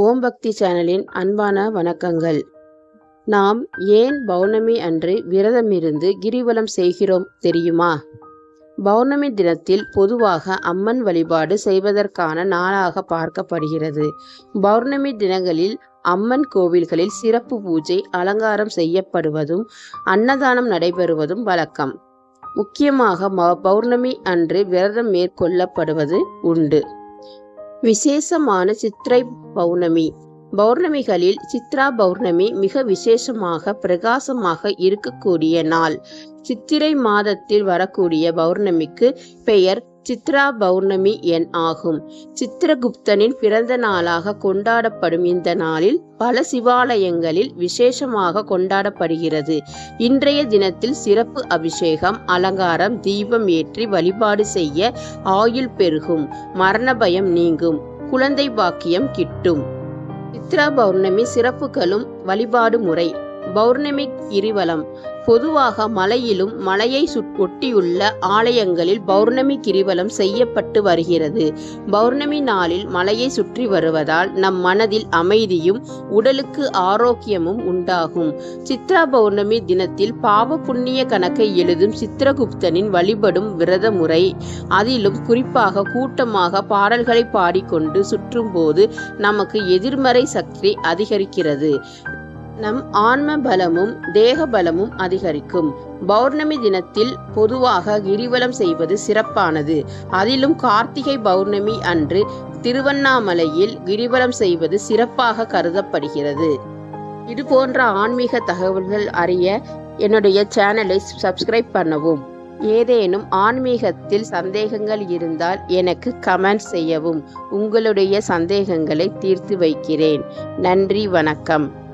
ஓம் பக்தி சேனலின் அன்பான வணக்கங்கள். நாம் ஏன் பௌர்ணமி அன்று விரதமிருந்து கிரிவலம் செய்கிறோம் தெரியுமா? பௌர்ணமி தினத்தில் பொதுவாக அம்மன் வழிபாடு செய்வதற்கான நாளாக பார்க்கப்படுகிறது. பௌர்ணமி தினங்களில் அம்மன் கோவில்களில் சிறப்பு பூஜை அலங்காரம் செய்யப்படுவதும் அன்னதானம் நடைபெறுவதும் வழக்கம். முக்கியமாக ம- பௌர்ணமி அன்று விரதம் மேற்கொள்ளப்படுவது உண்டு. விசேஷமான சித்திரை பௌர்ணமி. பௌர்ணமிகளில் சித்ரா பௌர்ணமி மிக விசேஷமாக பிரகாசமாக இருக்கக்கூடிய நாள். சித்திரை மாதத்தில் வரக்கூடிய பௌர்ணமிக்கு பெயர் சித்ரா பௌர்ணமி எண் ஆகும். சித்திரகுப்தனின் பிறந்த நாளாக கொண்டாடப்படும் இந்த நாளில் பல சிவாலயங்களில் விசேஷமாக கொண்டாடப்படுகிறது. இன்றைய தினத்தில் சிறப்பு அபிஷேகம் அலங்காரம் தீபம் ஏற்றி வழிபாடு செய்ய ஆயுள் பெருகும். மரண பயம் நீங்கும். குழந்தை பாக்கியம் கிட்டும். சித்ரா பௌர்ணமி சிறப்புகளும் வழிபாடு முறை. பௌர்ணமி கிரிவலம். பொதுவாக மலையிலும் மலையை சுட்- ஒட்டியுள்ள ஆலயங்களில் பௌர்ணமி கிரிவலம் செய்யப்பட்டு வருகிறது. பௌர்ணமி நாளில் மலையை சுற்றி வருவதால் நம் மனதில் அமைதியும் உடலுக்கு ஆரோக்கியமும் உண்டாகும். சித்ரா பௌர்ணமி தினத்தில் பாவ புண்ணிய கணக்கை எழுதும் சித்திரகுப்தனின் வழிபடும் விரத முறை அதிலும் குறிப்பாக கூட்டமாக பாடல்களை பாடிக்கொண்டு சுற்றும்போது நமக்கு எதிர்மறை சக்தி அதிகரிக்கிறது. நம் ஆன்ம பலமும் தேக பலமும் அதிகரிக்கும். பௌர்ணமி தினத்தில் பொதுவாக கிரிவலம் செய்வது சிறப்பானது. அதிலும் கார்த்திகை பௌர்ணமி அன்று திருவண்ணாமலையில் கிரிவலம் செய்வது சிறப்பாக கருதப்படுகிறது. இது போன்ற ஆன்மீக தகவல்கள் அறிய என்னுடைய சேனலை சப்ஸ்கிரைப் பண்ணவும். ஏதேனும் ஆன்மீகத்தில் சந்தேகங்கள் இருந்தால் எனக்கு கமெண்ட் செய்யவும். உங்களுடைய சந்தேகங்களை தீர்த்து வைக்கிறேன். நன்றி வணக்கம்.